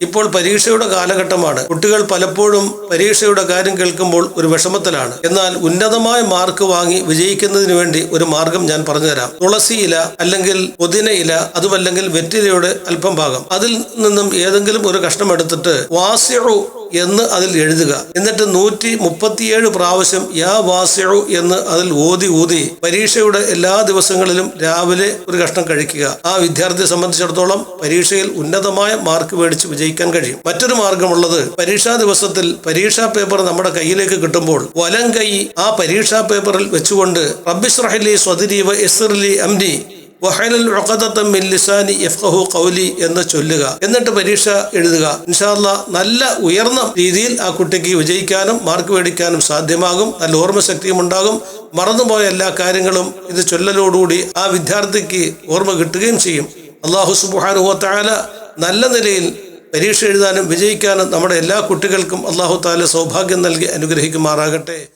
ഇപ്പോൾ പരീക്ഷയുടെ കാലഘട്ടമാണ്. കുട്ടികൾ പലപ്പോഴും പരീക്ഷയുടെ കാര്യം കേൾക്കുമ്പോൾ ഒരു വിഷമത്തിലാണ്. എന്നാൽ ഉന്നതമായ മാർക്ക് വാങ്ങി വിജയിക്കുന്നതിന് വേണ്ടി ഒരു മാർഗം ഞാൻ പറഞ്ഞുതരാം. തുളസി ഇല അല്ലെങ്കിൽ പുതിന ഇല അതുമല്ലെങ്കിൽ വെറ്റിലയുടെ അല്പം ഭാഗം. അതിൽ നിന്നും ഏതെങ്കിലും ഒരു കഷ്ണം എടുത്തിട്ട് വാസ്യു എന്ന് അതിൽ എഴുതുക. എന്നിട്ട് നൂറ്റി മുപ്പത്തിയേഴ് പ്രാവശ്യം യാ വാസ്യു എന്ന് അതിൽ ഊതി ഊതി പരീക്ഷയുടെ എല്ലാ ദിവസങ്ങളിലും രാവിലെ ഒരു കഷ്ണം കഴിക്കുക. ആ വിദ്യാർത്ഥിയെ സംബന്ധിച്ചിടത്തോളം പരീക്ഷയിൽ ഉന്നതമായ മാർക്ക് മേടിച്ച് വിജയിക്കാൻ കഴിയും. മറ്റൊരു മാർഗമുള്ളത് പരീക്ഷാ ദിവസത്തിൽ പരീക്ഷാ പേപ്പർ നമ്മുടെ കയ്യിലേക്ക് കിട്ടുമ്പോൾ വലം കൈ ആ പരീക്ഷാ പേപ്പറിൽ വെച്ചുകൊണ്ട് റബ്ബിസ്രഹലി സ്വദിരി വ ഇസ്രലി അംരി വഹലൽ ഖൗലി എന്ന് ചൊല്ലുക. എന്നിട്ട് പരീക്ഷ എഴുതുക. ഇൻഷാല്ല നല്ല ഉയർന്ന രീതിയിൽ ആ കുട്ടിക്ക് വിജയിക്കാനും മാർക്ക് മേടിക്കാനും സാധ്യമാകും. നല്ല ഓർമ്മശക്തിയും ഉണ്ടാകും. മറന്നുപോയ എല്ലാ കാര്യങ്ങളും ഇത് ചൊല്ലലോടുകൂടി ആ വിദ്യാർത്ഥിക്ക് ഓർമ്മ കിട്ടുകയും ചെയ്യും. അള്ളാഹു സുബാനുഹത്താല നല്ല നിലയിൽ പരീക്ഷ എഴുതാനും വിജയിക്കാനും നമ്മുടെ എല്ലാ കുട്ടികൾക്കും അള്ളാഹു താല സൗഭാഗ്യം നൽകി അനുഗ്രഹിക്കുമാറാകട്ടെ.